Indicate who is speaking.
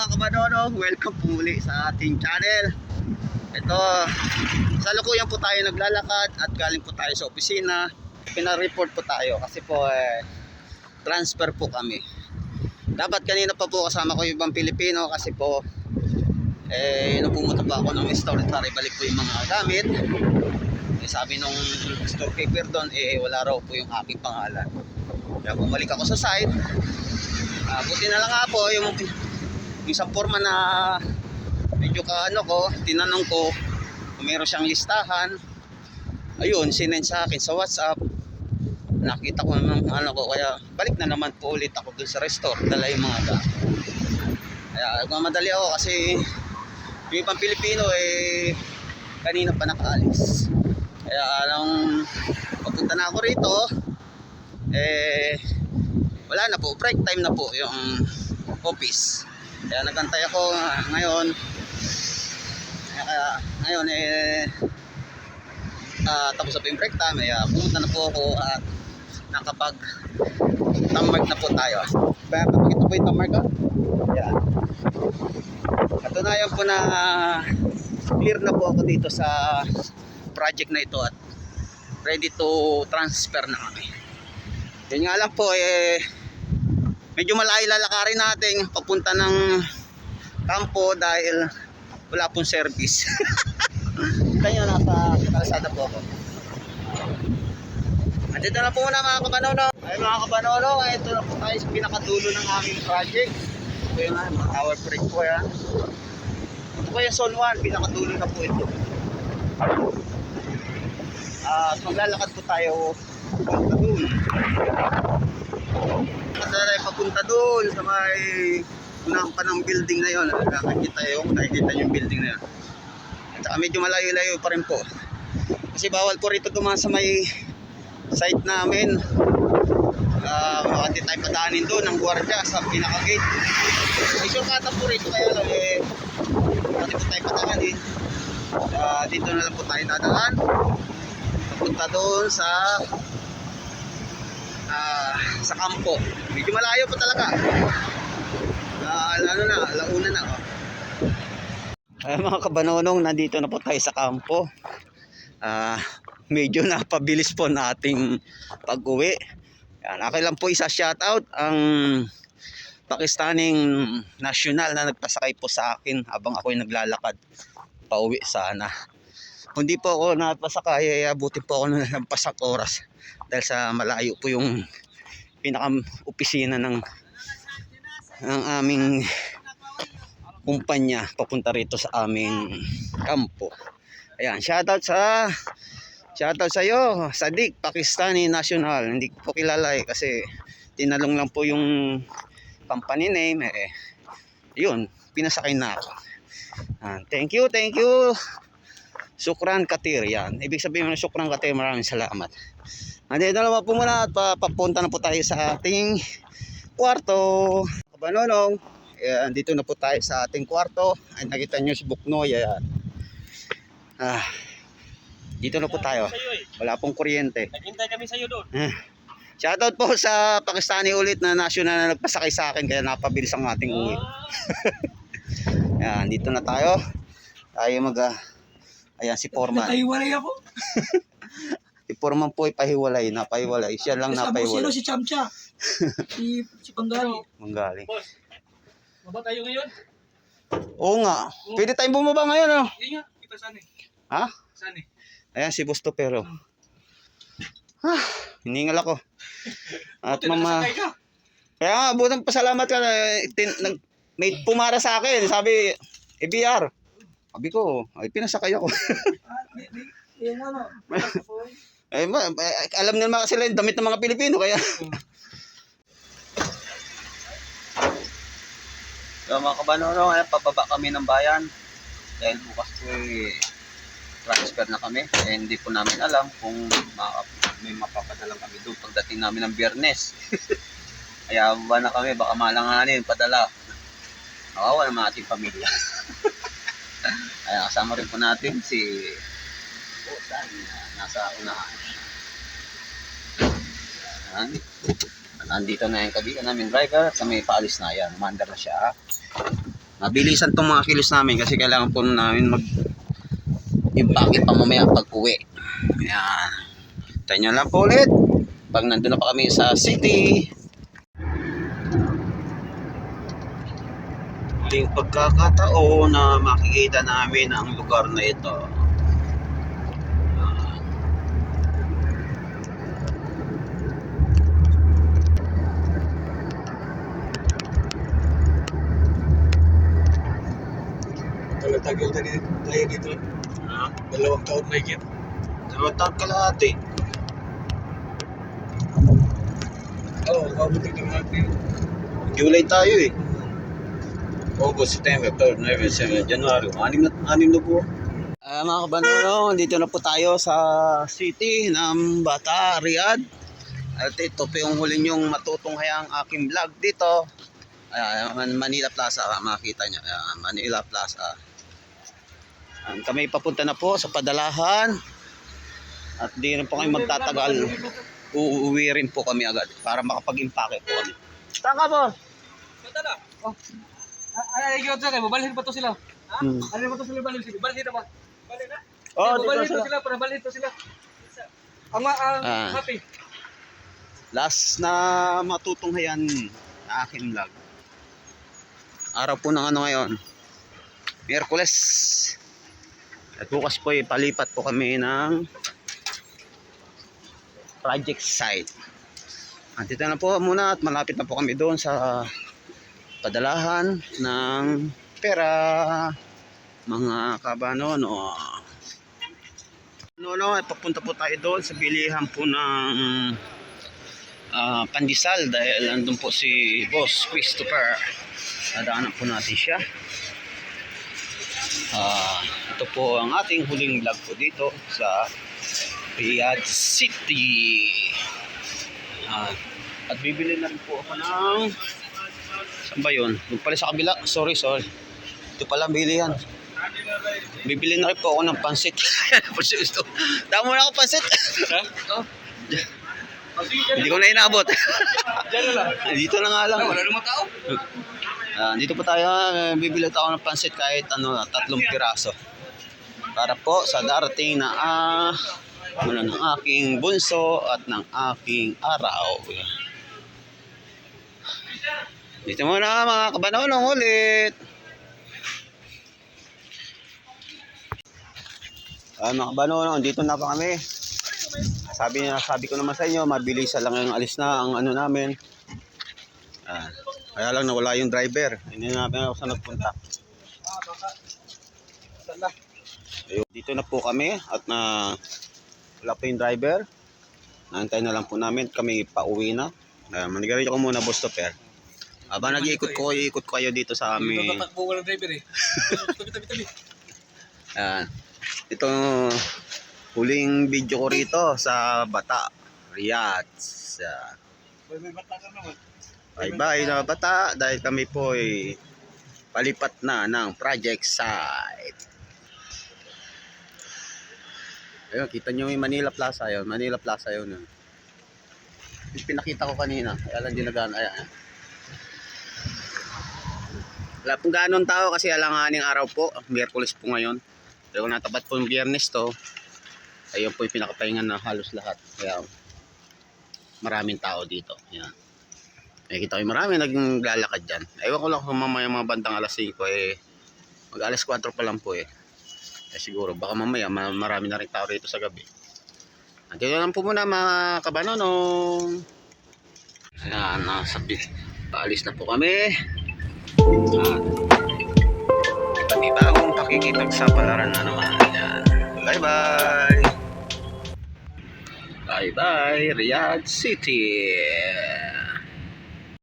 Speaker 1: mga kabanono, welcome po muli sa ating channel. Ito, sa lukuyan po tayo naglalakad at galing po tayo sa opisina. Pina-report po tayo kasi po eh, transfer po kami. Dapat kanina pa po kasama ko yung ibang Pilipino kasi po eh, nung pumunta pa ako ng store para ibalik po yung mga gamit. Eh, sabi nung storekeeper doon, eh wala raw po yung aking pangalan. Kaya bumalik ako sa site. Ah, buti na lang nga po yung isang forma na medyo ka ano ko, tinanong ko kung meron siyang listahan. Ayun, sinend sa akin sa WhatsApp. Nakita ko naman ano ko, kaya balik na naman po ulit ako dun sa restore, dala yung mga gamit. Kaya nagmamadali ako kasi yung ibang Pilipino eh kanina pa nakaalis. Kaya anong papunta na ako rito, eh wala na po, break time na po yung office. Kaya nagantay ako ah, ngayon. Kaya ngayon eh ah, tapos yung break time, eh, ah, pumunta na po ako at nakapag tammark na po tayo. Kaya papakita po yung tammark ko. Yan. Katunayan po na clear na po ako dito sa project na ito at ready to transfer na kami. Yun nga lang po eh medyo malayo lalakarin natin papunta ng kampo dahil wala pong service. Kita nyo, nasa kalsada po ako. Andito na po muna mga kabanono. Ay mga kabanono, ito na po tayo sa pinakadulo ng aming project. Ito yung ah, tower break po yan. Ito po yung zone 1, pinakadulo na po ito. At maglalakad po tayo papunta Kasi papunta doon sa may unang pa ng building na yon. Nakakita yung nakikita yung building na yun. At saka medyo malayo-layo pa rin po. Kasi bawal po rito dumaan sa may site namin. Uh, baka di tayo padaanin doon ng gwardiya sa pinaka-gate. May shortcut po rito kaya lang eh. Pati po tayo padaanin. Uh, dito na lang po tayo dadaan. Papunta doon sa ah, sa kampo. Medyo malayo pa talaga. Ah, ano na, alauna na. Oh. Ay, mga kabanonong, nandito na po tayo sa kampo. Ah, medyo napabilis po nating pag-uwi. Yan, akin lang po isa shoutout ang Pakistaning national na nagpasakay po sa akin habang ako'y naglalakad pauwi sana. Kung po ako napasakay, ay abutin po ako ng lampas oras dahil sa malayo po yung pinaka-opisina ng ng aming kumpanya papunta rito sa aming kampo. Ayan, shoutout sa shoutout sa iyo, Sadik Pakistani National. Hindi ko kilala eh kasi tinalong lang po yung company name eh. Yun, pinasakay na ako. Ah, thank you, thank you. Sukran Katir, yan. Ibig sabihin ng Sukran Katir, maraming salamat. Andito na naman po muna at papunta na po tayo sa ating kwarto. Kabanonong, eh, andito na po tayo sa ating kwarto. Ay, nakita nyo si Buknoy, ayan. Ah, dito na po tayo. Wala pong kuryente.
Speaker 2: Naghintay kami sa'yo doon.
Speaker 1: Ah. Shoutout po sa Pakistani ulit na national na nagpasakay sa akin kaya napabilis ang ating uwi. Ayan, dito na tayo. Tayo mag ah, Ayan si Foreman.
Speaker 2: Natahiwalay ako.
Speaker 1: Si Foreman po ay pahiwalay, napahiwalay. Siya lang
Speaker 2: Kasama ko sino
Speaker 1: napahiwalay.
Speaker 2: si Chamcha. si, si Panggali.
Speaker 1: Manggaling.
Speaker 2: Boss, baba tayo ngayon?
Speaker 1: Oo nga. Pwede tayong bumaba ngayon, oh.
Speaker 2: Hindi nga, kita saan eh.
Speaker 1: Ha?
Speaker 2: Saan eh?
Speaker 1: Ayan si Busto pero. Ah, hiningal ako. At mama, kaya nga, butang pasalamat ka na eh, tin, nag, may pumara sa akin. Sabi, EBR. Sabi ko, ay pinasakay ako.
Speaker 2: Ah, di, ano,
Speaker 1: eh, ma, eh, alam nila mga sila yung damit ng mga Pilipino, kaya. So mga kabanono, eh, pababa kami ng bayan. Dahil bukas po eh, transfer na kami. Eh, hindi po namin alam kung ma- may mapapadalang kami doon pagdating namin ng biyernes. Kaya ba na kami, baka malanganin, padala. Nawawa naman ating pamilya. Kaya kasama rin po natin si Busan na nasa unahan. Ayan. Nandito na yung kaibigan namin driver sa may paalis na yan. Mandar na siya. Mabilisan tong mga kilos namin kasi kailangan po namin mag impake pa mamaya pag uwi. Ayan. Tayo lang po ulit. Pag nandun na pa kami sa city. Muling pagkakataon na makikita namin ang lugar na ito. Ah.
Speaker 2: Tagal tayo tayo dito.
Speaker 1: Ah.
Speaker 2: Dalawang taon na higit.
Speaker 1: Dalawang taon kalahati.
Speaker 2: Oo, oh, kabuti ng natin.
Speaker 1: July tayo eh. August, September, October, November, December, January. Anim na, anim na buwan. Ah, mga kabanano, dito na po tayo sa city ng Bata, Riyadh. At ito po yung huli niyong matutunghayang aking vlog dito. Man- Manila Plaza, makita niyo. Ayan, Manila Plaza. Ayan, kami papunta na po sa Padalahan. At di na po kami magtatagal. Uuwi rin po kami agad para makapag-impake po kami. Taka po!
Speaker 2: Santa na. Oh. Ay, ay, ay, ay, babalhin pa to sila. Ha?
Speaker 1: Hmm.
Speaker 2: Ano pa to sila balhin sige? Balhin na ba? Balhin na?
Speaker 1: Oh,
Speaker 2: babalhin
Speaker 1: sila.
Speaker 2: sila para balhin to sila. Ang
Speaker 1: Ah.
Speaker 2: happy.
Speaker 1: last na matutunghayan na aking vlog. Araw po ng ano ngayon. Miyerkules. At bukas po eh, palipat po kami ng project site. At dito na po muna at malapit na po kami doon sa padalahan ng pera mga kabano no. No, no, papunta po tayo doon sa bilihan po ng ah, pandesal dahil andun po si Boss Christopher. Nadaanan po natin siya. Ah, ito po ang ating huling vlog po dito sa Riyadh City. Ah, at bibili na rin po ako ng saan ba yun? Yung pala sa kabila. Sorry, sorry. Ito pala bilihan. Bibili na rin po ako ng pansit. Pansit gusto. Damo na ako pansit.
Speaker 2: Ha?
Speaker 1: Oh, hindi ko na inabot.
Speaker 2: Dyan na lang.
Speaker 1: Dito na nga lang.
Speaker 2: Ah, Wala namang tao.
Speaker 1: Ah, dito po tayo, bibili tayo ng pansit kahit ano, tatlong piraso. Para po sa darating na ah, ano, ng aking bunso at ng aking araw. Dito muna mga kabanonong ulit. Ah, mga kabanonong, dito na pa kami. Sabi niya, sabi ko naman sa inyo, mabilis lang yung alis na ang ano namin. Ah, kaya lang nawala yung driver. Hindi namin ako saan nagpunta. Ayun, dito na po kami at na wala pa yung driver. Naantay na lang po namin. Kami pauwi na. Uh, manigarilyo ko muna, Boss Topper. Aba, nag-iikot ko, iikot ko kayo dito sa amin.
Speaker 2: pa tatakbo walang driver eh. Tabi, tabi, tabi.
Speaker 1: Ayan. Ito huling video ko rito sa Bata, Riyadh. Sa
Speaker 2: May bata ka naman.
Speaker 1: bye bye na Bata dahil kami po ay palipat na ng project site. Ayun, kita nyo yung Manila Plaza yun. Manila Plaza yun. yun. Yung pinakita ko kanina. Kaya lang di nagaan. Ayan. Wala pong ganon tao kasi alanganing araw po. Miyerkules po ngayon. Pero natapat po yung biyernes to, ayun po yung pinakapahingan na halos lahat. Kaya maraming tao dito. Yan. Nakikita ko yung marami naging lalakad dyan. Ewan ko lang kung mamaya mga bandang alas 5 eh. Mag alas 4 pa lang po eh. Eh siguro baka mamaya ma- marami na rin tao rito sa gabi. Andito lang po muna mga kabanonong. Ayan, nasa. Paalis na po kami. At panibagong pakikipagsapalaran na naman. Ayan. Bye-bye. Bye-bye, Riyadh City.